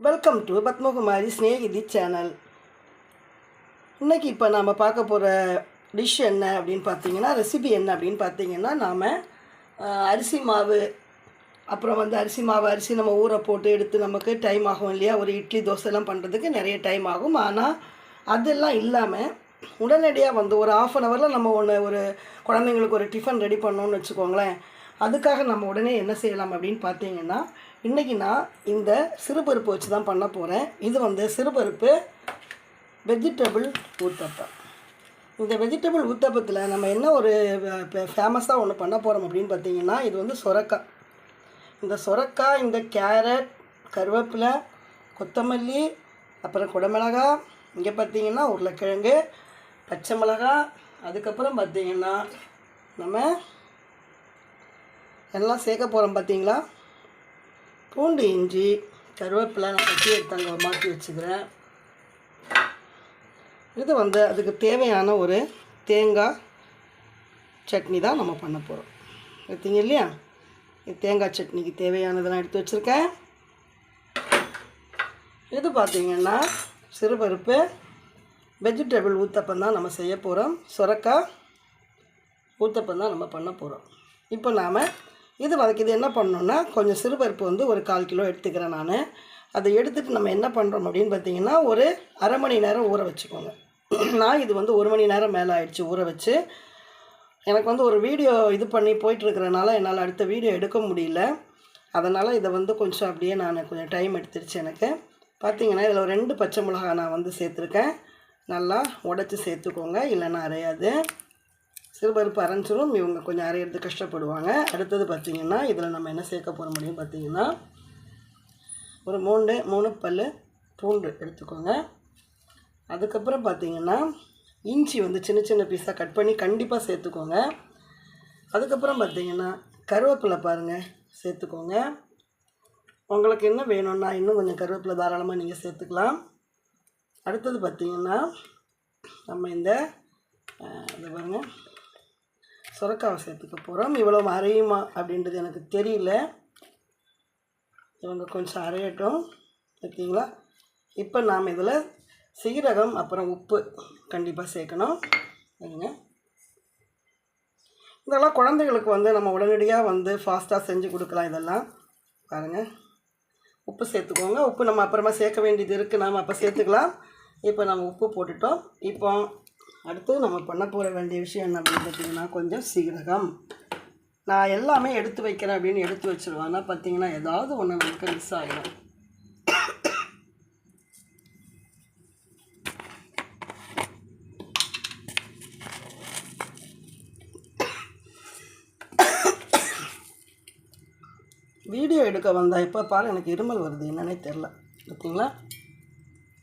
Welcome to Padmakumari Snehithi channel இன்னைக்கு இப்போ நாம் பார்க்க போகிற டிஷ் என்ன அப்படின்னு பார்த்தீங்கன்னா ரெசிபி என்ன அப்படின்னு பார்த்தீங்கன்னா நாம் அரிசி மாவு அப்புறம் வந்து அரிசி மாவு அரிசி நம்ம ஊற போட்டு எடுத்து நமக்கு டைம் ஆகும் இல்லையா? ஒரு இட்லி தோசைலாம் பண்ணுறதுக்கு நிறைய டைம் ஆகும். ஆனால் அதெல்லாம் இல்லாமல் உடனடியாக வந்து ஒரு ஆஃப் அன் ஹவரில் நம்ம ஒன்று ஒரு குழந்தைங்களுக்கு ஒரு டிஃபன் ரெடி பண்ணோன்னு வச்சுக்கோங்களேன். அதுக்காக நம்ம உடனே என்ன செய்யலாம் அப்படின்னு பார்த்தீங்கன்னா இன்றைக்கி நான் இந்த சிறுபருப்பு வச்சு தான் பண்ண போகிறேன் இது வந்து சிறுபருப்பு வெஜிடபிள் ஊத்தப்பம். இந்த வெஜிடபிள் ஊத்தப்பத்தில் நம்ம என்ன ஒரு ஃபேமஸாக ஒன்று பண்ண போகிறோம் அப்படின்னு பார்த்தீங்கன்னா இது வந்து சொரக்காய். இந்த சொரக்காய் இந்த கேரட் கருவேப்பிலை கொத்தமல்லி அப்புறம் குடமிளகா இங்கே பார்த்தீங்கன்னா உருளைக்கிழங்கு பச்சை மிளகா அதுக்கப்புறம் பார்த்தீங்கன்னா நம்ம எல்லாம் சேர்க்க போகிறோம் பார்த்தீங்களா பூண்டு இஞ்சி கருவேப்பிலை நான் கட்டி எடுத்தாங்க மாற்றி வச்சுக்கிறேன். இது வந்து அதுக்கு தேவையான ஒரு தேங்காய் சட்னி தான் நம்ம பண்ண போகிறோம் எடுத்தீங்க இல்லையா? இது தேங்காய் சட்னிக்கு தேவையானதெல்லாம் எடுத்து வச்சுருக்கேன். இது பார்த்திங்கன்னா சிறுபருப்பு வெஜிடபிள் ஊத்தப்பம் தான் நம்ம செய்ய போகிறோம் சுரக்காய் ஊத்தப்பம் தான் நம்ம பண்ண போகிறோம் இப்போ நாம் இது வதக்கிது இது என்ன பண்ணணுன்னா கொஞ்சம் சிறுபருப்பு வந்து ஒரு கால் கிலோ எடுத்துக்கிறேன் நான். அதை எடுத்துகிட்டு நம்ம என்ன பண்ணுறோம் அப்படின்னு பார்த்தீங்கன்னா ஒரு அரை மணி நேரம் ஊற வச்சுக்கோங்க. நான் இது வந்து ஒரு மணி நேரம் மேலே ஆயிடுச்சு ஊற வச்சு. எனக்கு வந்து ஒரு வீடியோ இது பண்ணி போயிட்டுருக்கிறனால என்னால் அடுத்த வீடியோ எடுக்க முடியல. அதனால் இதை வந்து கொஞ்சம் அப்படியே நான் கொஞ்சம் டைம் எடுத்துருச்சு எனக்கு. பார்த்தீங்கன்னா இதில் ரெண்டு பச்சை மிளகாய் நான் வந்து சேர்த்துருக்கேன். நல்லா உடச்சி சேர்த்துக்கோங்க இல்லைன்னா அரையாது. சிறுபருப்பு அரைஞ்சிரும். இவங்க கொஞ்சம் அரையிறது கஷ்டப்படுவாங்க. அடுத்தது பார்த்திங்கன்னா இதில் நம்ம என்ன சேர்க்க போகிற முடியும் பார்த்திங்கன்னா ஒரு மூணு மூணு பல் பூண்டு எடுத்துக்கோங்க. அதுக்கப்புறம் பார்த்திங்கன்னா இஞ்சி வந்து சின்ன சின்ன பீஸாக கட் பண்ணி கண்டிப்பாக சேர்த்துக்கோங்க. அதுக்கப்புறம் பார்த்திங்கன்னா கருவேப்பிலை பாருங்கள் சேர்த்துக்கோங்க. உங்களுக்கு என்ன வேணும்னா இன்னும் கொஞ்சம் கருவேப்பிலை தாராளமாக நீங்கள் சேர்த்துக்கலாம். அடுத்தது பார்த்திங்கன்னா நம்ம இந்த இது பாருங்கள் சுரக்காவை சேர்த்துக்க போகிறோம் இவ்வளோ அரையுமா அப்படின்றது எனக்கு தெரியல. இவங்க கொஞ்சம் அரையட்டும். ஓகேங்களா? இப்போ நாம் இதில் சீரகம் அப்புறம் உப்பு கண்டிப்பாக சேர்க்கணும். சரிங்க? இதெல்லாம் குழந்தைகளுக்கு வந்து நம்ம உடனடியாக வந்து ஃபாஸ்ட்டாக செஞ்சு கொடுக்கலாம் இதெல்லாம். பாருங்கள் உப்பு சேர்த்துக்கோங்க. உப்பு நம்ம அப்புறமா சேர்க்க வேண்டியது இருக்குது நாம் அப்போ சேர்த்துக்கலாம். இப்போ நம்ம உப்பு போட்டுட்டோம். இப்போ அடுத்து நம்ம பண்ண போகிற வேண்டிய விஷயம் என்ன அப்படின்னு பார்த்தீங்கன்னா கொஞ்சம் சீரகம். நான் எல்லாமே எடுத்து வைக்கிறேன் அப்படின்னு எடுத்து வச்சுருவேன். ஆனால் பார்த்தீங்கன்னா ஏதாவது ஒன்று நமக்கு மிஸ் ஆகிடும் வீடியோ எடுக்க வந்தால் இப்போ பாரு எனக்கு இருமல் வருது. என்னன்னே தெரில பார்த்தீங்களா?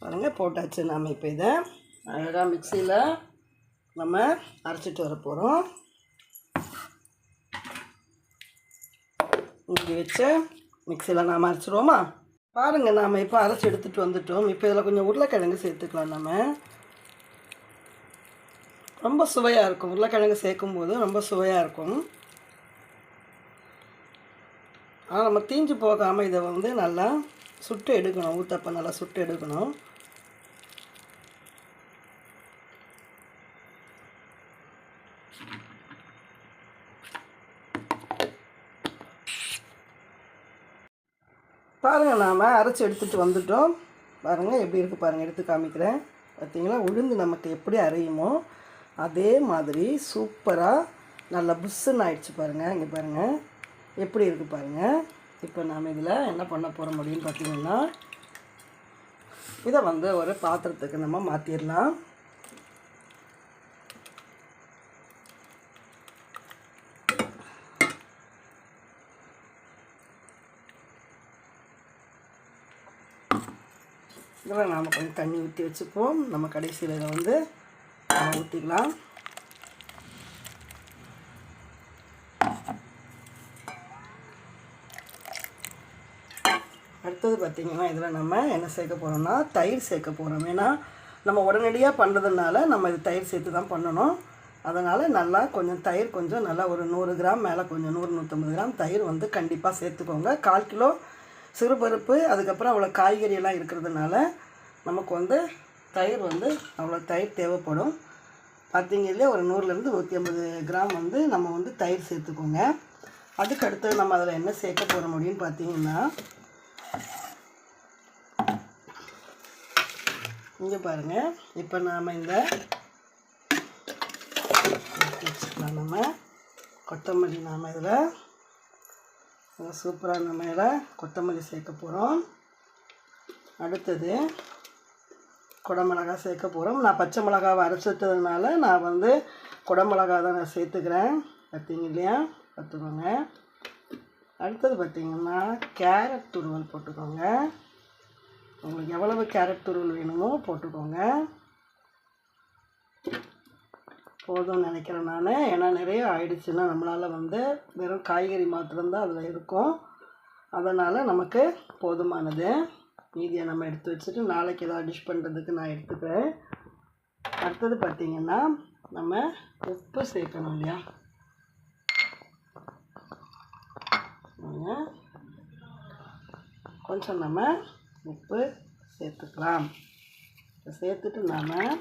பாருங்கள் போட்டாச்சு. நாம் இப்போ இதை அழகாக மிக்சியில் நம்ம அரைச்சிட்டு வர போகிறோம் இங்கே வச்சு மிக்சியில் நாம் அரைச்சிடுவோமா பாருங்கள் நாம் இப்போ அரைச்சி எடுத்துகிட்டு வந்துட்டோம். இப்போ இதில் கொஞ்சம் உருளைக்கிழங்கு சேர்த்துக்கலாம் நம்ம ரொம்ப சுவையாக இருக்கும். உருளைக்கிழங்கு சேர்க்கும்போது ரொம்ப சுவையாக இருக்கும். ஆனால் நம்ம தீஞ்சு போகாமல் இதை வந்து நல்லா சுட்டு எடுக்கணும். ஊத்தப்பம் நல்லா சுட்டு எடுக்கணும். பாருங்கள் நாம் அரைச்சி எடுத்துகிட்டு வந்துட்டோம். பாருங்கள் எப்படி இருக்குது பாருங்கள் எடுத்து காமிக்கிறேன். பார்த்தீங்களா உளுந்து நமக்கு எப்படி அரையுமோ அதே மாதிரி சூப்பராக நல்லா புஷ்ஷுன்னு ஆயிடுச்சு பாருங்கள் இங்கே பாருங்கள் எப்படி இருக்குது பாருங்கள் இப்போ நாம் இதில் என்ன பண்ண போகிறோம் அப்படின்னு பார்த்திங்கன்னா இதை வந்து ஒரு பாத்திரத்துக்கு நம்ம மாற்றிடலாம் இதில் நாம் கொஞ்சம் தண்ணி ஊற்றி வச்சுப்போம் நம்ம கடைசியில் இதை வந்து நம்ம ஊற்றிக்கலாம் அடுத்தது பார்த்திங்கன்னா இதில் நம்ம என்ன சேர்க்க போகிறோம்னா தயிர் சேர்க்க போகிறோம் ஏன்னா நம்ம உடனடியாக பண்ணுறதுனால நம்ம இது தயிர் சேர்த்து தான் பண்ணணும். அதனால் நல்லா கொஞ்சம் தயிர் கொஞ்சம் நல்லா ஒரு நூறு கிராம் மேலே கொஞ்சம் நூறு நூற்றம்பது கிராம் தயிர் வந்து கண்டிப்பாக சேர்த்துக்கோங்க. கால் கிலோ சிறுபருப்பு அதுக்கப்புறம் அவ்வளோ காய்கறியெல்லாம் இருக்கிறதுனால நமக்கு வந்து தயிர் வந்து அவ்வளோ தயிர் தேவைப்படும். பார்த்தீங்க இல்லையா ஒரு நூறுலேருந்து நூற்றி ஐம்பது கிராம் வந்து நம்ம வந்து தயிர் சேர்த்துக்கோங்க. அதுக்கு அடுத்து நம்ம அதில் என்ன சேர்க்க போகிறோம் அப்படின்னு பார்த்தீங்கன்னா இங்கே பாருங்கள் இப்போ நாம் இந்த வச்சுக்கலாம் நம்ம கொத்தமல்லி நாம் இதில் சூப்பராக நம்ம இதில் கொத்தமல்லி சேர்க்க போகிறோம் அடுத்தது குடமிளகா சேர்க்க போகிறோம் நான் பச்சை மிளகாவை அரைச்சதுனால நான் வந்து குடமிளகா தான் நான் சேர்த்துக்கிறேன். பார்த்தீங்க இல்லையா? பார்த்துக்கோங்க. அடுத்தது பார்த்திங்கன்னா கேரட் துருவல் போட்டுக்கோங்க. உங்களுக்கு எவ்வளவு கேரட் துருவல் வேணுமோ போட்டுக்கோங்க. போதும்னு நினைக்கிறேன் நான். ஏன்னா நிறைய ஆயிடுச்சுன்னா நம்மளால் வந்து வெறும் காய்கறி மாத்திரம்தான் அதில் இருக்கும். அதனால் நமக்கு போதுமானது. மீதியை நம்ம எடுத்து வச்சுட்டு நாளைக்கு ஏதாவது டிஷ் பண்ணுறதுக்கு நான் எடுத்துக்கிறேன். அடுத்தது பார்த்திங்கன்னா நம்ம உப்பு சேர்க்கணும் இல்லையா? கொஞ்சம் நம்ம உப்பு சேர்த்துக்கலாம். சேர்த்துட்டு நாம்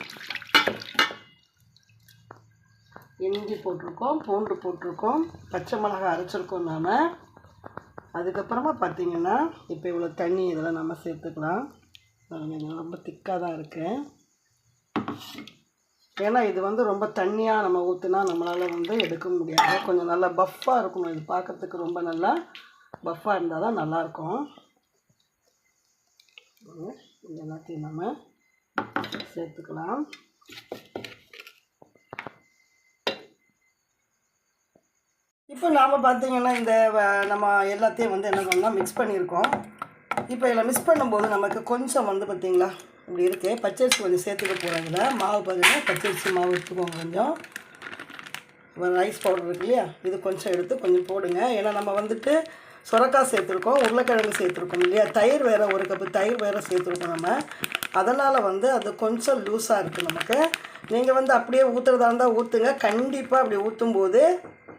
இஞ்சி போட்டிருக்கோம் பூண்டு போட்டிருக்கோம் பச்சை மிளகாய் அரைச்சிருக்கோம் நாம். அதுக்கப்புறமா பார்த்தீங்கன்னா இப்போ இவ்வளோ தண்ணி இதெல்லாம் நம்ம சேர்த்துக்கலாம். ரொம்ப திக்காக தான் இருக்குது ஏன்னா இது வந்து ரொம்ப தண்ணியாக நம்ம ஊற்றுனா நம்மளால் வந்து எடுக்க முடியாது. கொஞ்சம் நல்லா பஃப்பாக இருக்கணும். இது பார்க்கறதுக்கு ரொம்ப நல்லா பஃப்பாக இருந்தால் தான் நல்லாயிருக்கும். இது எல்லாத்தையும் நம்ம சேர்த்துக்கலாம். இப்போ நாம் பார்த்தீங்கன்னா இந்த வ- நம்ம எல்லாத்தையும் வந்து என்ன பண்ணால் மிக்ஸ் பண்ணியிருக்கோம். இப்போ இதில் மிக்ஸ் பண்ணும்போது நமக்கு கொஞ்சம் வந்து பார்த்திங்களா இப்படி இருக்குது பச்சரிசி கொஞ்சம் சேர்த்துக்க போகிறோம் மாவு பார்த்திங்கன்னா பச்சரிசி மாவு எடுத்துக்கோங்க கொஞ்சம். ரைஸ் பவுடர் இருக்கு இல்லையா இது கொஞ்சம் எடுத்து கொஞ்சம் போடுங்க. ஏன்னா நம்ம வந்துட்டு சுரக்காய் சேர்த்துருக்கோம் உருளைக்கிழங்கு சேர்த்துருக்கோம் இல்லையா. தயிர் வேறு ஒரு கப்பு தயிர் வேறு சேர்த்துருக்கோம் நம்ம. அதனால் வந்து அது கொஞ்சம் லூஸாக இருக்குது நமக்கு. நீங்கள் வந்து அப்படியே ஊற்றுறதா இருந்தால் ஊற்றுங்க கண்டிப்பாக அப்படி ஊற்றும்போது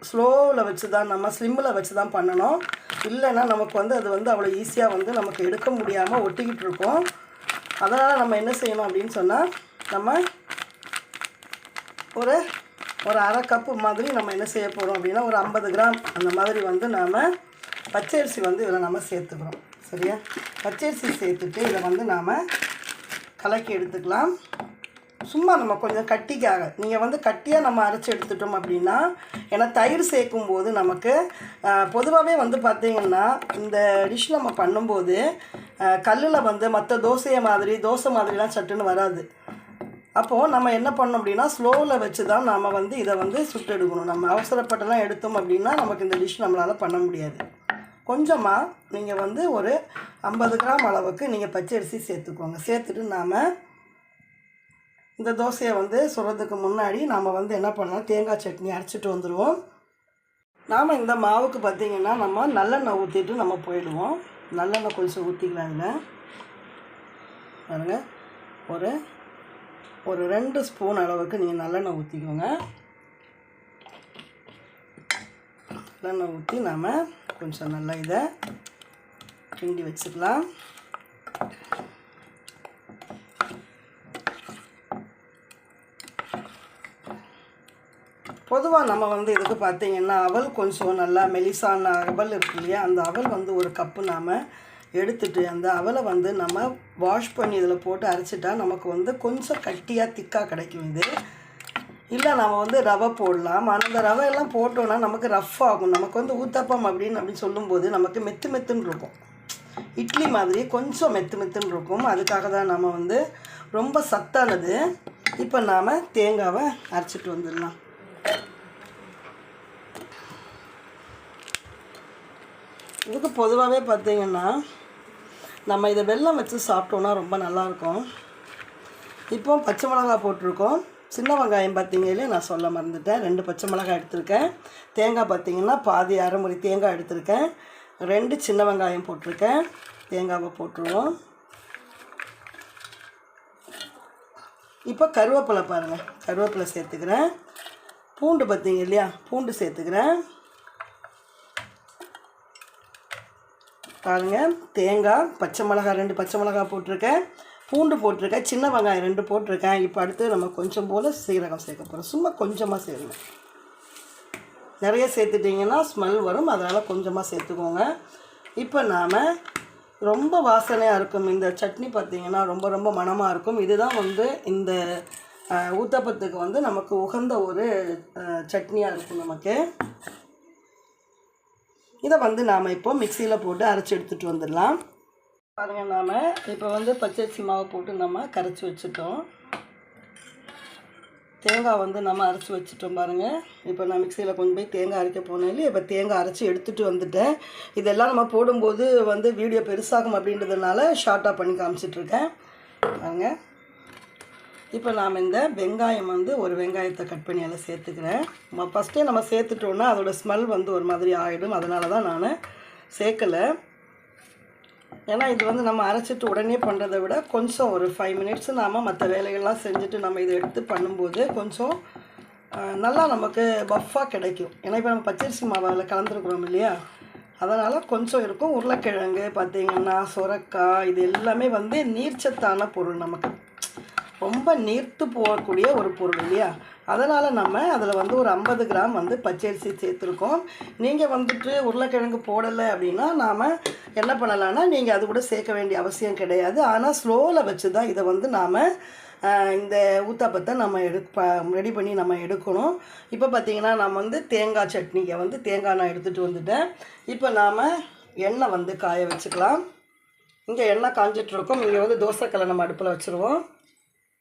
ஸ்லோவில் வச்சு தான் நம்ம ஸ்லிம்மில் வச்சு தான் பண்ணணும். இல்லைன்னா நமக்கு வந்து அது வந்து அவ்வளோ ஈஸியாக வந்து நமக்கு எடுக்க முடியாமல் ஒட்டிக்கிட்டு இருக்கும். அதனால் நம்ம என்ன செய்யணும் அப்படின்னு சொன்னால் நம்ம ஒரு ஒரு அரை கப்பு மாதிரி நம்ம என்ன செய்ய போகிறோம் அப்படின்னா ஒரு ஐம்பது கிராம் அந்த மாதிரி வந்து நாம் பச்சரிசி வந்து இதில் நம்ம சேர்த்துக்கிறோம். சரியா? பச்சரிசி சேர்த்துட்டு இதை வந்து நாம் கலக்கி எடுத்துக்கலாம். சும்மா நம்ம கொஞ்சம் கட்டிக்காக நீங்கள் வந்து கட்டியாக நம்ம அரைச்சி எடுத்துட்டோம் அப்படின்னா ஏன்னா தயிர் சேர்க்கும் போது நமக்கு பொதுவாகவே வந்து பார்த்திங்கன்னா இந்த டிஷ் நம்ம பண்ணும்போது கல்லில் வந்து மற்ற தோசையை மாதிரி தோசை மாதிரிலாம் சட்டுன்னு வராது. அப்போது நம்ம என்ன பண்ணோம் அப்படின்னா ஸ்லோவில் வச்சு தான் நம்ம வந்து இதை வந்து சுட்டெடுக்கணும் நம்ம அவசரப்பட்டெல்லாம் எடுத்தோம் அப்படின்னா நமக்கு இந்த டிஷ் நம்மளால் பண்ண முடியாது. கொஞ்சமாக நீங்கள் வந்து ஒரு ஐம்பது கிராம் அளவுக்கு நீங்கள் பச்சரிசி சேர்த்துக்கோங்க. சேர்த்துட்டு நாம் இந்த தோசையை வந்து சுடுறதுக்கு முன்னாடி நாம் வந்து என்ன பண்ணலாம் தேங்காய் சட்னி அரைச்சிட்டு வந்துடுவோம் நாம் இந்த மாவுக்கு பார்த்திங்கன்னா நம்ம நல்லெண்ணெய் ஊற்றிட்டு நம்ம போயிடுவோம். நல்லெண்ணெய் கொஞ்சம் ஊற்றிக்கலாம் இதில். பாருங்கள் ஒரு ஒரு ரெண்டு ஸ்பூன் அளவுக்கு நீங்கள் நல்லெண்ணெய் ஊற்றிக்கோங்க நல்லெண்ணெய் ஊற்றி நாம் கொஞ்சம் நல்லா இதை கிண்டி வச்சுக்கலாம். பொதுவாக நம்ம வந்து இதுக்கு பார்த்தீங்கன்னா அவல் கொஞ்சம் நல்லா மெலிசான அவல் இருக்கு இல்லையா? அந்த அவல் வந்து ஒரு கப்பு நாம் எடுத்துட்டு அந்த அவலை வந்து நம்ம வாஷ் பண்ணி இதில் போட்டு அரைச்சிட்டா நமக்கு வந்து கொஞ்சம் கட்டியாக திக்காக கிடைக்கும் இது. இல்லை நம்ம வந்து ரவை போடலாம். ஆனால் அந்த ரவை எல்லாம் போட்டோன்னா நமக்கு ரஃப் ஆகும். நமக்கு வந்து ஊத்தப்பம் அப்படின்னு அப்படின்னு சொல்லும்போது நமக்கு மெத்து மெத்துன்னு இருக்கும். இட்லி மாதிரி கொஞ்சம் மெத்து மெத்துன்னு இருக்கும். அதுக்காக தான் நம்ம வந்து ரொம்ப சத்தானது. இப்போ நாம் தேங்காவை அரைச்சிட்டு வந்துடலாம். இதுக்கு பொதுவாகவே பார்த்தீங்கன்னா நம்ம இதை வெள்ளம் வச்சு சாப்பிட்டோன்னா ரொம்ப நல்லாயிருக்கும். இப்போ பச்சை மிளகாய் போட்டிருக்கோம். சின்ன வெங்காயம் பார்த்தீங்க இல்லையா நான் சொல்ல மறந்துட்டேன். ரெண்டு பச்சை மிளகாய் எடுத்திருக்கேன். தேங்காய் பார்த்தீங்கன்னா பாதி அரைமுறை தேங்காய் எடுத்திருக்கேன். ரெண்டு சின்ன வெங்காயம் போட்டிருக்கேன். தேங்காவை போட்டுருவோம். இப்போ கருவேப்பிலை பாருங்கள் கருவேப்பிலை சேர்த்துக்கிறேன். பூண்டு பார்த்தீங்க இல்லையா? பூண்டு சேர்த்துக்கிறேன். பாருங்க தேங்காய் பச்சை மிளகாய் ரெண்டு பச்சை மிளகாய் போட்டிருக்கேன். பூண்டு போட்டிருக்கேன் சின்ன வெங்காயம் ரெண்டு போட்டிருக்கேன். இப்போ அடுத்து நம்ம கொஞ்சம் போல் சீரகம் சேர்க்க போகிறோம் சும்மா கொஞ்சமாக சேருங்க. நிறைய சேர்த்துட்டிங்கன்னா ஸ்மெல் வரும். அதனால் கொஞ்சமாக சேர்த்துக்கோங்க. இப்போ நாம் ரொம்ப வாசனையாக இருக்கும் இந்த சட்னி பார்த்திங்கன்னா ரொம்ப ரொம்ப மணமாக இருக்கும். இதுதான் வந்து இந்த ஊத்தப்பத்துக்கு வந்து நமக்கு உகந்த ஒரு சட்னியாக இருக்கும் நமக்கு. இதை வந்து நாம் இப்போ மிக்சியில் போட்டு அரைச்சி எடுத்துகிட்டு வந்துடலாம். பாருங்கள் நாம் இப்போ வந்து பச்சரிசி மாவை போட்டு நம்ம கரைச்சி வச்சுட்டோம். தேங்காய் வந்து நம்ம அரைச்சி வச்சுட்டோம் பாருங்கள் இப்போ நான் மிக்சியில் கொண்டு போய் தேங்காய் அரைக்க போனேன் இல்லையா? இப்போ தேங்காய் அரைச்சி எடுத்துகிட்டு வந்துட்டேன். இதெல்லாம் நம்ம போடும்போது வந்து வீடியோ பெருசாகும் அப்படின்றதுனால ஷார்ட்டாக பண்ணி காமிச்சிட்ருக்கேன் பாருங்கள் இப்போ நாம் இந்த வெங்காயம் வந்து ஒரு வெங்காயத்தை கட் பண்ணி அதில் சேர்த்துக்கிறேன். நம்ம ஃபஸ்ட்டே நம்ம சேர்த்துட்டோன்னா அதோட ஸ்மெல் வந்து ஒரு மாதிரி ஆகிடும் அதனால தான் நான் சேர்க்கலை. ஏன்னா இது வந்து நம்ம அரைச்சிட்டு உடனே பண்ணுறதை விட கொஞ்சம் ஒரு ஃபைவ் மினிட்ஸ் நாம் மற்ற வேலைகள்லாம் செஞ்சுட்டு நம்ம இதை எடுத்து பண்ணும்போது கொஞ்சம் நல்லா நமக்கு பஃப்பாக கிடைக்கும். ஏன்னா இப்போ நம்ம பச்சரிசி மாவில் கலந்துருக்குறோம் இல்லையா? அதனால் கொஞ்சம் இருக்கும். உருளைக்கிழங்கு பார்த்திங்கன்னா சுரக்காய் இது எல்லாமே வந்து நீர்ச்சத்தான பொருள் நமக்கு. ரொம்ப நீர்த்து போகக்கூடிய ஒரு பொருள் இல்லையா? அதனால் நம்ம அதில் வந்து ஒரு ஐம்பது கிராம் வந்து பச்சரிசி சேர்த்துருக்கோம். நீங்கள் வந்துட்டு உருளைக்கிழங்கு போடலை அப்படின்னா நாம் என்ன பண்ணலான்னா நீங்கள் அது கூட சேர்க்க வேண்டிய அவசியம் கிடையாது. ஆனால் ஸ்லோவில் வச்சு தான் இதை வந்து நாம் இந்த ஊத்தாப்பத்தை நம்ம எடுப்ப ரெடி பண்ணி நம்ம எடுக்கணும். இப்போ பார்த்தீங்கன்னா நம்ம வந்து தேங்காய் சட்னியை வந்து தேங்காய் நான் எடுத்துகிட்டு வந்துட்டேன். இப்போ நாம் எண்ணெய் வந்து காய வச்சுக்கலாம். இங்கே எண்ணெய் காஞ்சிட்ருக்கோம் இங்கே வந்து தோசைக்கல்லை நம்ம அடுப்பில் வச்சுருவோம்.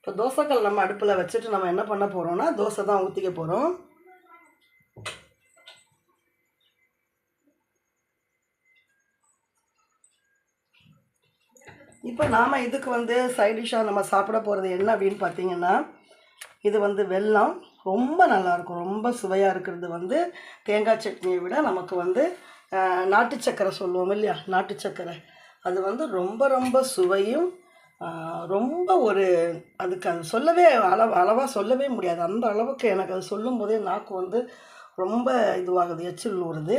இப்போ தோசைக்கல் நம்ம அடுப்பில் வச்சுட்டு நம்ம என்ன பண்ண போகிறோம்னா தோசை தான் ஊற்றிக்க போகிறோம் இப்போ நாம் இதுக்கு வந்து சைடிஷாக நம்ம சாப்பிட போகிறது என்ன அப்படின்னு பார்த்தீங்கன்னா இது வந்து வெல்லம். ரொம்ப நல்லாயிருக்கும் ரொம்ப சுவையாக இருக்கிறது வந்து தேங்காய் சட்னியை விட நமக்கு வந்து நாட்டு சக்கரை சொல்லுவோம் இல்லையா? நாட்டு சக்கரை. அது வந்து ரொம்ப ரொம்ப சுவையும் ரொம்ப ஒரு அதுக்கு அது சொல்லவே அளவு அளவாக சொல்லவே முடியாது. அந்த அளவுக்கு எனக்கு அது சொல்லும் போதே நாக்கு வந்து ரொம்ப இதுவாகுது எச்சில் ஊறுது.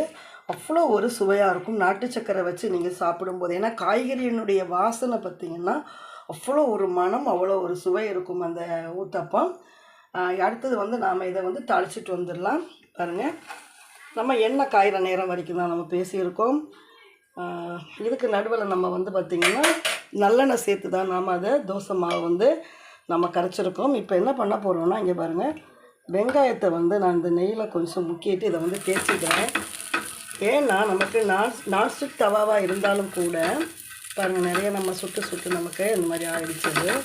அவ்வளோ ஒரு சுவையாக இருக்கும். நாட்டு சக்கரை வச்சு நீங்கள் சாப்பிடும்போது ஏன்னா காய்கறியினுடைய வாசனை பார்த்தீங்கன்னா அவ்வளோ ஒரு மனம் அவ்வளோ ஒரு சுவை இருக்கும் அந்த ஊத்தப்பம். அடுத்தது வந்து நாம் இதை வந்து தாளிச்சிட்டு வந்துடலாம். பாருங்கள் நம்ம எண்ணெய் காயிற நேரம் வரைக்கும் தான் நம்ம பேசியிருக்கோம். இதுக்கு நடுவில் நம்ம வந்து பார்த்திங்கன்னா நல்லெண்ணெய் சேர்த்து தான் நாம் அதை தோசை மாவு வந்து நம்ம கரைச்சிருக்கோம். இப்போ என்ன பண்ண போகிறோம்னா இங்கே பாருங்கள் வெங்காயத்தை வந்து நான் இந்த நெய்யில் கொஞ்சம் முக்கிட்டு இதை வந்து தேய்ச்சிக்கிறேன். ஏன்னா நமக்கு நான் நான்ஸ்டிக் தவாவாக இருந்தாலும் கூட பாருங்கள் நிறைய நம்ம சுட்டு சுட்டு நமக்கு இந்த மாதிரி ஆகிடுச்சது அது.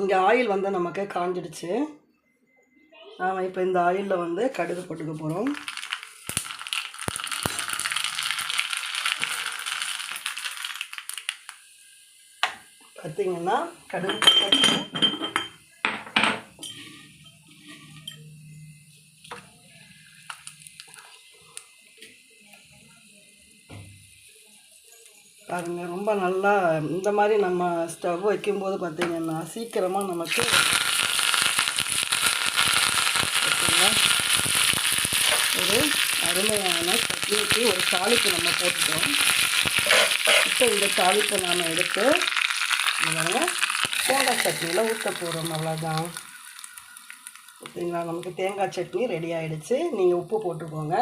இங்கே ஆயில் வந்து நமக்கு காஞ்சிடுச்சு. நாம் இப்போ இந்த ஆயிலில் வந்து கடுகு போட்டுக்க போகிறோம் பார்த்தீங்கன்னா கடுகு போட்டாச்சு. பாருங்க ரொம்ப நல்லா இந்த மாதிரி நம்ம ஸ்டவ் வைக்கும்போது பார்த்தீங்கன்னா சீக்கிரமாக நமக்கு பார்த்தீங்களா ஒரு அருமையான சட்னிக்கு ஒரு தாளிப்பு நம்ம போட்டுட்டோம் இப்போ இந்த தாளிப்பை நாம் எடுத்து பாருங்க. தேங்காய் சட்னியில் ஊற்ற போகிறோம் அவ்வளோதான் ஓகேங்களா? நமக்கு தேங்காய் சட்னி ரெடி ஆகிடுச்சு நீங்கள் உப்பு போட்டுக்கோங்க.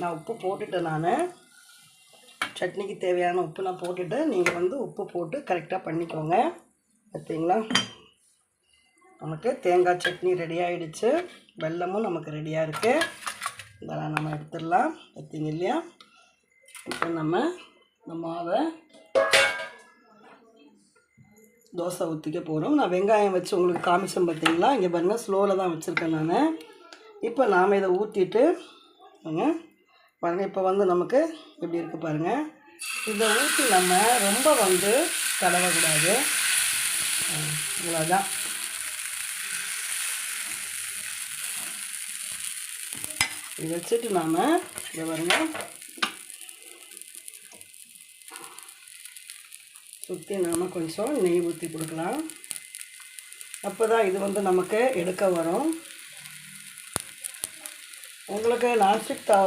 நான் உப்பு போட்டுட்டேன் நான். சட்னிக்கு தேவையான உப்பு நான் போட்டுட்டு நீங்கள் வந்து உப்பு போட்டு கரெக்டாக பண்ணிக்கோங்க. பார்த்தீங்களா நமக்கு தேங்காய் சட்னி ரெடி ஆகிடுச்சு வெல்லமும் நமக்கு ரெடியாக இருக்குது இதெல்லாம் நம்ம எடுத்துடலாம். பார்த்தீங்க இல்லையா? இப்போ நம்ம இந்த மாவை தோசை ஊற்றிக்க போகிறோம் நான் வெங்காயம் வச்சு உங்களுக்கு காமிச்சேன் பார்த்தீங்களா இங்கே பாருங்கள் ஸ்லோவில் தான் வச்சுருக்கேன் நான். இப்போ நாம் இதை ஊற்றிட்டு பாருங்கள் இப்போ வந்து நமக்கு எப்படி இருக்குது பாருங்கள் இதை ஊற்றி நம்ம ரொம்ப வந்து தடவக்கூடாது. இவ்வளோதான் இதை வச்சுட்டு நாம் இதை பாருங்கள் சுற்றி நாம் கொஞ்சம் நெய் ஊற்றி கொடுக்கலாம். அப்போ தான் இது வந்து நமக்கு எடுக்க வரும். உங்களுக்கு நான்ஸ்டிக் தா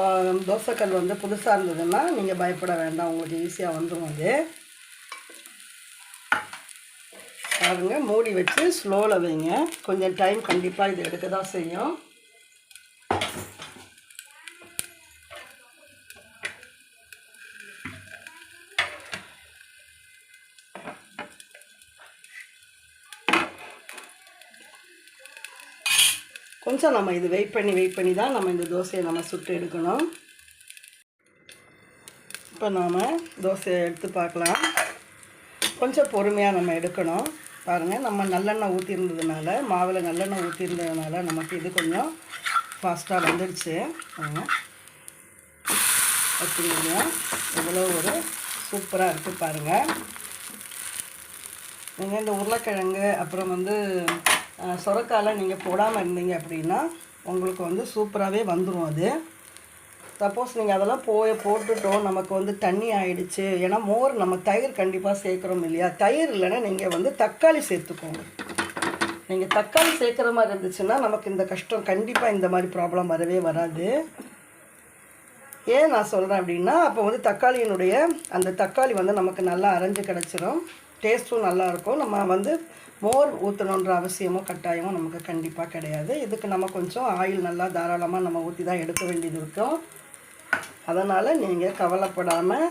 தோசைக்கல் வந்து புதுசாக இருந்ததுன்னா நீங்கள் பயப்பட வேண்டாம். உங்களுக்கு ஈஸியாக வந்துடும் அது. பாருங்கள் மூடி வச்சு ஸ்லோவில் வைங்க. கொஞ்சம் டைம் கண்டிப்பாக இது எடுக்க தான் செய்யும். கொஞ்சம் நம்ம இது வெயிட் பண்ணி வெயிட் பண்ணி தான் நம்ம இந்த தோசையை நம்ம சுட்டு எடுக்கணும். இப்போ நாம் தோசையை எடுத்து பார்க்கலாம். கொஞ்சம் பொறுமையாக நம்ம எடுக்கணும். பாருங்கள் நம்ம நல்லெண்ணெய் ஊற்றிருந்ததுனால மாவில் நல்லெண்ணெய் ஊற்றிருந்ததுனால நமக்கு இது கொஞ்சம் ஃபாஸ்ட்டாக வந்துடுச்சு. அப்படிங்க எவ்வளோ ஒரு சூப்பராக இருக்குது பாருங்கள் நீங்கள் இந்த உருளைக்கிழங்கு அப்புறம் வந்து சொரக்கால நீங்கள் போடாமல் இருந்தீங்க அப்படின்னா உங்களுக்கு வந்து சூப்பராகவே வந்துடும் அது. சப்போஸ் நீங்கள் அதெல்லாம் போய் போட்டுட்டோம் நமக்கு வந்து தண்ணி ஆயிடுச்சு. ஏன்னா மோர் நம்ம தயிர் கண்டிப்பாக சேர்க்குறோம் இல்லையா? தயிர் இல்லைன்னா நீங்கள் வந்து தக்காளி சேர்த்துக்கோங்க. நீங்கள் தக்காளி சேர்க்குற மாதிரி இருந்துச்சுன்னா நமக்கு இந்த கஷ்டம் கண்டிப்பாக இந்த மாதிரி ப்ராப்ளம் வரவே வராது. ஏன் நான் சொல்கிறேன் அப்படின்னா அப்போ வந்து தக்காளியினுடைய அந்த தக்காளி வந்து நமக்கு நல்லா அரைஞ்சு கிடச்சிரும். டேஸ்ட்டும் நல்லா இருக்கும். நம்ம வந்து மோர் ஊற்றணுன்ற அவசியமும் கட்டாயமும் நமக்கு கண்டிப்பாக கிடையாது. இதுக்கு நம்ம கொஞ்சம் ஆயில் நல்லா தாராளமாக நம்ம ஊற்றி தான் எடுக்க வேண்டியது இருக்கும். அதனால் நீங்கள் கவலைப்படாமல்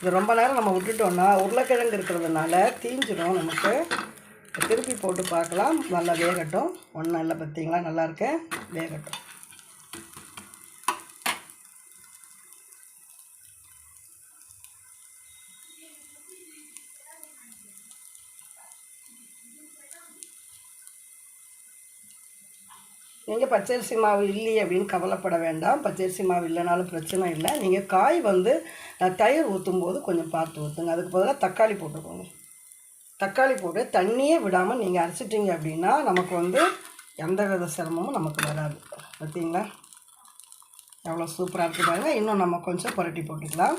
இது ரொம்ப நேரம் நம்ம விட்டுட்டோம்னா உருளைக்கிழங்கு இருக்கிறதுனால தீஞ்சிடும் நமக்கு. திருப்பி போட்டு பார்க்கலாம். நல்லா வேகட்டும். ஒன்றும் இல்லை பார்த்தீங்களா? நல்லா இருக்கேன். வேகட்டும். நீங்கள் பச்சரிசி மாவு இல்லையே அப்படின்னு கவலைப்பட வேண்டாம். பச்சரிசி மாவு இல்லைனாலும் பிரச்சனை இல்லை. நீங்கள் காய் வந்து தயிர் ஊற்றும் போது கொஞ்சம் பார்த்து ஊற்றுங்க அதுக்கு பதிலாக தக்காளி போட்டுக்கோங்க. தக்காளி போட்டு தண்ணியே விடாமல் நீங்கள் அரைச்சிட்டிங்க அப்படின்னா நமக்கு வந்து எந்த வித சிரமமும் நமக்கு வராது. பார்த்தீங்களா எவ்வளோ சூப்பராக இருக்குது பாருங்கள் இன்னும் நம்ம கொஞ்சம் புரட்டி போட்டுக்கலாம்.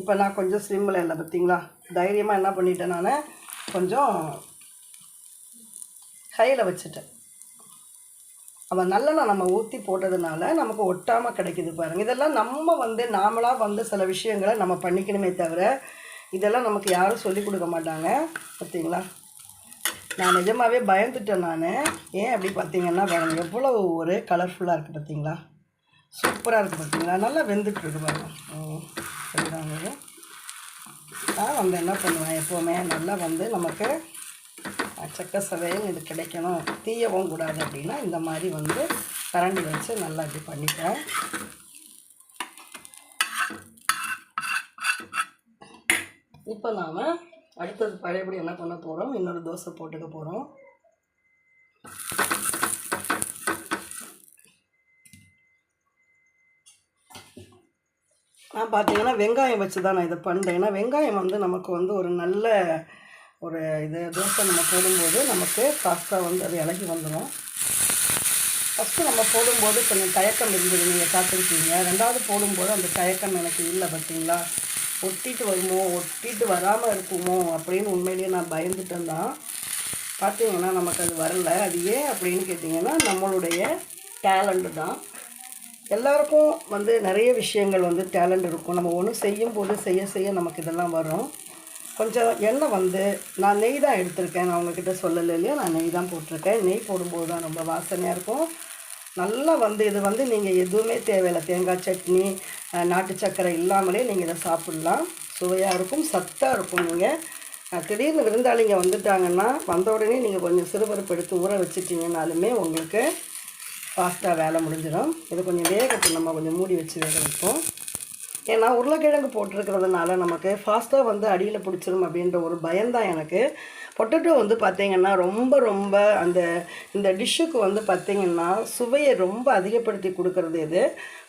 இப்போ நான் கொஞ்சம் ஸ்லிம்மில் இல்லை பார்த்தீங்களா தைரியமாக என்ன பண்ணிட்டேன் நான்? கொஞ்சம் கையில் வச்சுட்டேன். அவன் நல்லெண்ணெய் நம்ம ஊற்றி போட்டதுனால நமக்கு ஒட்டாமல் கிடைக்குது பாருங்கள் இதெல்லாம் நம்ம வந்து நாமளாக வந்து சில விஷயங்களை நம்ம பண்ணிக்கணுமே தவிர இதெல்லாம் நமக்கு யாரும் சொல்லிக் கொடுக்க மாட்டாங்க. பார்த்தீங்களா நான் நிஜமாகவே பயந்துட்டேன் நான். ஏன் அப்படி பார்த்தீங்கன்னா பாருங்க எவ்வளோ ஒரு கலர்ஃபுல்லாக இருக்குது பார்த்தீங்களா சூப்பராக இருக்குது பார்த்தீங்களா நல்லா வெந்துட்டுருக்கு பாருங்க. சரிதாங்க நான் வந்து என்ன பண்ணுவேன்? எப்போவுமே நல்லா வந்து நமக்கு சக்க சதையும் இது கிடைக்கணும். தீயவும் கூடாது அப்படின்னா இந்த மாதிரி வந்து கரண்டி வச்சு நல்லா இப்படி பண்ணிப்பேன். இப்போ நாம் அடுத்தது பழையபடி என்ன பண்ண போகிறோம் இன்னொரு தோசை போட்டுக்க போகிறோம் நான் பார்த்தீங்கன்னா வெங்காயம் வச்சு தான் நான் இதை பண்ணுறேன் ஏன்னா வெங்காயம் வந்து நமக்கு வந்து ஒரு நல்ல ஒரு இது தோசை நம்ம போடும்போது நமக்கு ஃபாஸ்ட்டாக வந்து அது இலகி வந்துடும் ஃபஸ்ட்டு நம்ம போடும்போது கொஞ்சம் தயக்கம் இருந்தது. நீங்கள் பார்த்துருக்கீங்க ரெண்டாவது போடும்போது அந்த தயக்கம் எனக்கு இல்லை பார்த்தீங்களா ஒட்டிட்டு வருமோ? ஒட்டிட்டு வராமல் இருக்குமோ? அப்படின்னு உண்மையிலேயே நான் பயந்துட்டேன் தான் பார்த்தீங்கன்னா நமக்கு அது வரல. அது ஏன் அப்படின்னு கேட்டிங்கன்னா நம்மளுடைய டேலண்ட்டு தான். எல்லாருக்கும் வந்து நிறைய விஷயங்கள் வந்து டேலண்ட் இருக்கும். நம்ம ஒன்று செய்யும் போது செய்ய செய்ய நமக்கு இதெல்லாம் வரும். கொஞ்சம் எண்ணெய் வந்து நான் நெய் தான் எடுத்திருக்கேன். நான் உங்ககிட்ட சொல்லலை இல்லையா? நான் நெய் தான் போட்டிருக்கேன். நெய் போடும்போது தான் ரொம்ப வாசனையாக இருக்கும். நல்லா வந்து இது வந்து நீங்கள் எதுவுமே தேவையில்லை. தேங்காய் சட்னி நாட்டு சர்க்கரை இல்லாமலே நீங்கள் இதை சாப்பிட்லாம். சுவையாக இருக்கும் சத்தாக இருக்கும் நீங்கள் திடீர்னு விருந்தாளிங்க வந்துட்டாங்கன்னா வந்த உடனே நீங்கள் கொஞ்சம் சிறுபருப்பு எடுத்து ஊற வச்சிட்டிங்கனாலுமே உங்களுக்கு ஃபாஸ்ட்டாக வேலை முடிஞ்சிடும். இது கொஞ்சம் வேகத்தை நம்ம கொஞ்சம் மூடி வச்சு வேக வைப்போம். ஏன்னா உருளைக்கிழங்கு போட்டிருக்கிறதுனால நமக்கு ஃபாஸ்ட்டாக வந்து அடியில் பிடிச்சிரும் அப்படின்ற ஒரு பயம்தான் எனக்கு. பொட்டேட்டோ வந்து பார்த்திங்கன்னா ரொம்ப ரொம்ப அந்த இந்த டிஷ்ஷுக்கு வந்து பார்த்திங்கன்னா சுவையை ரொம்ப அதிகப்படுத்தி கொடுக்கறது இது.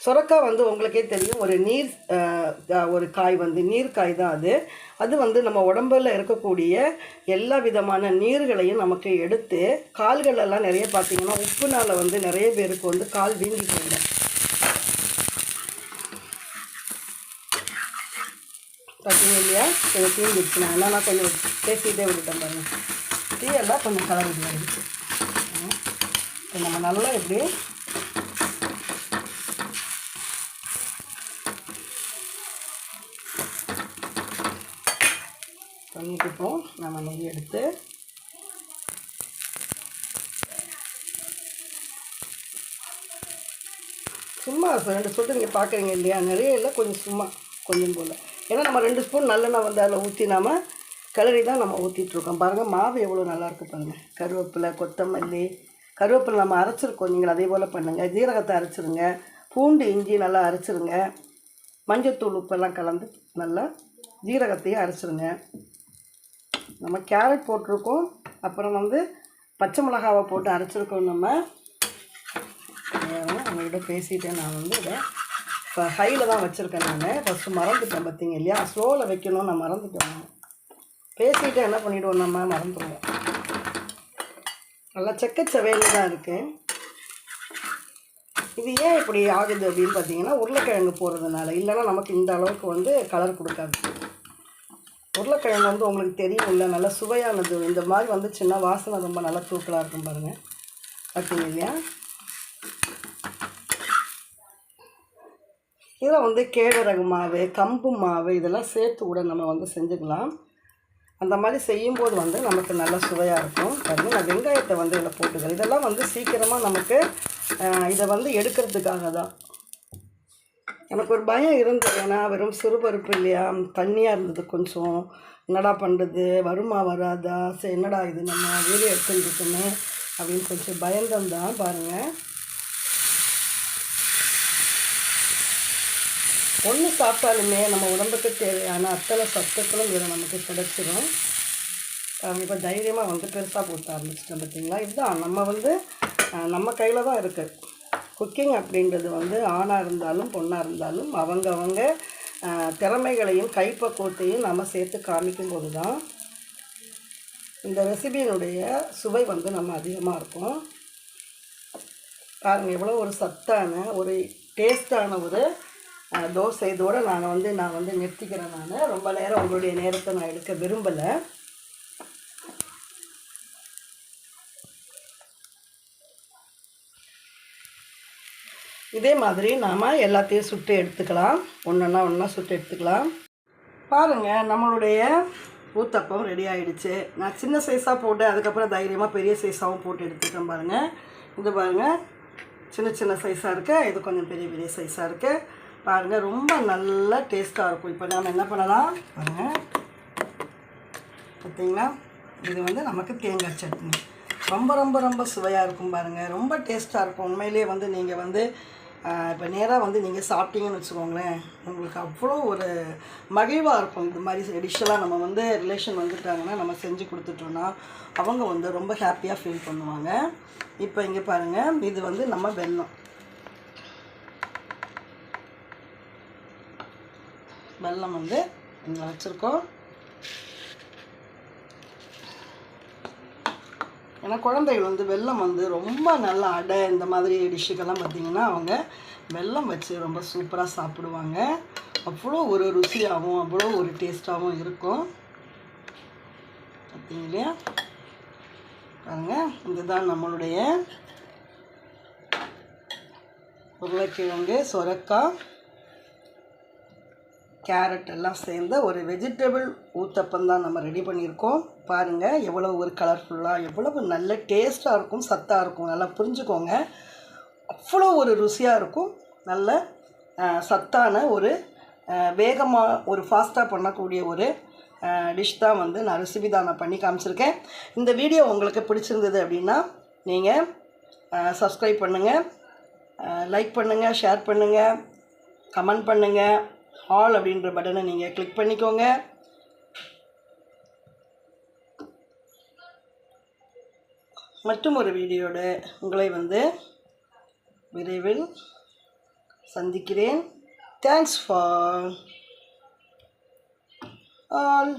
சுரக்காய் வந்து உங்களுக்கே தெரியும் ஒரு நீர் ஒரு காய் வந்து நீர் காய் தான் அது. அது வந்து நம்ம உடம்புல இருக்கக்கூடிய எல்லா விதமான நீர்களையும் நமக்கு எடுத்து கால்களெல்லாம் நிறைய பார்த்திங்கன்னா உப்புனால் வந்து நிறைய பேருக்கு வந்து கால் வீங்கி போயிடும் பார்த்தீங்க இல்லையா? கொஞ்சம் தீந்துடுச்சு நான் என்னென்னா கொஞ்சம் பேசிகிட்டே விட்டுட்டேன் பாருங்க. தீயெல்லாம் கொஞ்சம் கலர் ஆகிடுச்சு இப்போ நம்ம நல்லா இப்படி பண்ணிக்கிட்டோம். நம்ம நெய் எடுத்து சும்மா ரெண்டு சொட்டு நீங்கள் பார்க்குறீங்க இல்லையா? நிறைய இல்லை கொஞ்சம் சும்மா கொஞ்சம் போல். ஏன்னா நம்ம ரெண்டு ஸ்பூன் நல்லெண்ணெய் வந்து அதில் ஊற்றி நாம் கிளறி தான் நம்ம ஊற்றிட்டுருக்கோம் பாருங்கள் மாவு எவ்வளோ நல்லாயிருக்கு பாருங்கள் கருவேப்பிலை கொத்தமல்லி கருவேப்பிலை நம்ம அரைச்சிருக்கோம். நீங்கள் அதே போல் பண்ணுங்கள் ஜீரகத்தை அரைச்சிருங்க. பூண்டு இஞ்சி நல்லா அரைச்சிருங்க. மஞ்சத்தூள் உப்பெல்லாம் கலந்து நல்லா ஜீரகத்தையும் அரைச்சிருங்க. நம்ம கேரட் போட்டிருக்கோம். அப்புறம் வந்து பச்சை மிளகாவை போட்டு அரைச்சிருக்கோம் நம்ம. உங்கள்கிட்ட பேசிட்டேன் நான் வந்து இதை இப்போ ஹையில் தான் வச்சுருக்கேன் நான். ஃபஸ்ட்டு மறந்துட்டேன் பார்த்தீங்க இல்லையா? ஸ்லோவில் வைக்கணும் நான் மறந்துட்டேன். நான் பேசிட்டு என்ன பண்ணிவிடுவோம் நம்ம? மறந்துடுவோம். நல்லா செக்கச்சவையில் தான் இருக்குது இது ஏன் இப்படி ஆகுது அப்படின்னு பார்த்தீங்கன்னா உருளைக்கிழங்கு போடுறதுனால. இல்லைன்னா நமக்கு இந்த அளவுக்கு வந்து கலர் கொடுக்காது. உருளைக்கிழங்கு வந்து உங்களுக்கு தெரியும் இல்லை நல்லா சுவையானது. இந்த மாதிரி வந்துச்சுன்னா வாசனை ரொம்ப நல்லா தூக்கலாக இருக்கும் பாருங்கள் பார்த்தீங்க இல்லையா? இதில் வந்து கேழ்வரகு மாவு கம்பு மாவு இதெல்லாம் சேர்த்து கூட நம்ம வந்து செஞ்சுக்கலாம். அந்த மாதிரி செய்யும்போது வந்து நமக்கு நல்ல சுவையாக இருக்கும். பாருங்கள் நான் வெங்காயத்தை வந்து இதில் போட்டுக்கிறேன். இதெல்லாம் வந்து சீக்கிரமாக நமக்கு இதை வந்து எடுக்கிறதுக்காக தான். எனக்கு ஒரு பயம் இருந்தது. ஏன்னா வெறும் சிறுபருப்பு இல்லையா? தண்ணியாக இருந்தது கொஞ்சம். என்னடா பண்ணுறது வருமா வராதா? சரி என்னடா இது நம்ம வீடியோ எடுத்துருக்குன்னு அப்படின்னு கொஞ்சம் பயந்தம் தான் பாருங்கள் ஒன்று சாப்பிட்டாலுமே நம்ம உடம்புக்கு தேவையான அத்தனை சத்துக்களும் இதில் நமக்கு கிடைச்சிரும். இப்போ தைரியமாக வந்து பெருசாக போட்டு ஆரம்பிச்சிட்டோம் பார்த்தீங்களா இதுதான் நம்ம வந்து நம்ம கையில் தான் இருக்குது குக்கிங் அப்படின்றது வந்து ஆணாக இருந்தாலும் பொண்ணாக இருந்தாலும் அவங்க அவங்க திறமைகளையும் கைப்பக்குவத்தையும் நம்ம சேர்த்து காமிக்கும்போது தான் இந்த ரெசிபியினுடைய சுவை வந்து நம்ம அதிகமாக இருக்கும். பாருங்கள் எவ்வளோ ஒரு சத்தான ஒரு டேஸ்டான ஒரு தோசை இதோடு நான் வந்து நான் வந்து நிறுத்திக்கிறேன் நான். ரொம்ப நேரம் உங்களுடைய நேரத்தை நான் எடுக்க விரும்பலை. இதே மாதிரி நாம் எல்லாத்தையும் சுட்டு எடுத்துக்கலாம். ஒன்றா ஒன்றா சுட்டு எடுத்துக்கலாம். பாருங்கள் நம்மளுடைய ஊத்தப்பம் ரெடி ஆகிடுச்சு நான் சின்ன சைஸாக போட்டு அதுக்கப்புறம் தைரியமாக பெரிய சைஸாகவும் போட்டு எடுத்துட்டேன் பாருங்கள் இது பாருங்கள் சின்ன சின்ன சைஸாக இருக்குது இது கொஞ்சம் பெரிய பெரிய சைஸாக இருக்குது பாருங்கள் ரொம்ப நல்ல டேஸ்ட்டாக இருக்கும். இப்போ நாம் என்ன பண்ணலாம்? பாருங்கள் பார்த்தீங்களா இது வந்து நமக்கு தேங்காய் சட்னி. ரொம்ப ரொம்ப ரொம்ப சுவையாக இருக்கும் பாருங்கள் ரொம்ப டேஸ்ட்டாக இருக்கும். உண்மையிலேயே வந்து நீங்கள் வந்து இப்போ நேராக வந்து நீங்கள் சாப்பிட்டீங்கன்னு வச்சுக்கோங்களேன் உங்களுக்கு அவ்வளோ ஒரு மகிழ்வாக இருக்கும். இது மாதிரி டிஷ்ஷெல்லாம் நம்ம வந்து ரிலேஷன் வந்துட்டாங்கன்னா நம்ம செஞ்சு கொடுத்துட்டோன்னா அவங்க வந்து ரொம்ப ஹாப்பியாக ஃபீல் பண்ணுவாங்க. இப்போ இங்கே பாருங்கள் இது வந்து நம்ம வெல்லம். வெல்லம் வந்து இங்கே வச்சுருக்கோம். ஏன்னா குழந்தைகள் வந்து வெல்லம் வந்து ரொம்ப நல்ல அடை இந்த மாதிரி டிஷ்ஷுக்கெல்லாம் பார்த்திங்கன்னா அவங்க வெல்லம் வச்சு ரொம்ப சூப்பராக சாப்பிடுவாங்க. அவ்வளோ ஒரு ருசியாகவும் அவ்வளோ ஒரு டேஸ்ட்டாகவும் இருக்கும். பார்த்தீங்க இல்லையா? பாருங்க இதுதான் நம்மளுடைய உருளைக்கிழங்கு சொரக்காய் கேரட் எல்லாம் சேர்ந்த ஒரு வெஜிடபிள் ஊத்தப்பம் தான் நம்ம ரெடி பண்ணியிருக்கோம். பாருங்கள் எவ்வளோ ஒரு கலர்ஃபுல்லாக எவ்வளவு நல்ல டேஸ்ட்டாக இருக்கும் சத்தாக இருக்கும். நல்லா புரிஞ்சுக்கோங்க. அவ்வளோ ஒரு ருசியாக இருக்கும். நல்ல சத்தான ஒரு வேகமாக ஒரு ஃபாஸ்ட்டாக பண்ணக்கூடிய ஒரு டிஷ் தான் வந்து நான் ரெசிபி தான் நான் பண்ணி காமிச்சிருக்கேன். இந்த வீடியோ உங்களுக்கு பிடிச்சிருந்தது அப்படின்னா நீங்கள் சப்ஸ்கிரைப் பண்ணுங்கள் லைக் பண்ணுங்கள் ஷேர் பண்ணுங்கள் கமெண்ட் பண்ணுங்கள் ஆல் அப்படின்ற பட்டனை நீங்கள் கிளிக் பண்ணிக்கோங்க. மற்றும் ஒரு வீடியோட உங்களை வந்து விரைவில் சந்திக்கிறேன். Thanks for all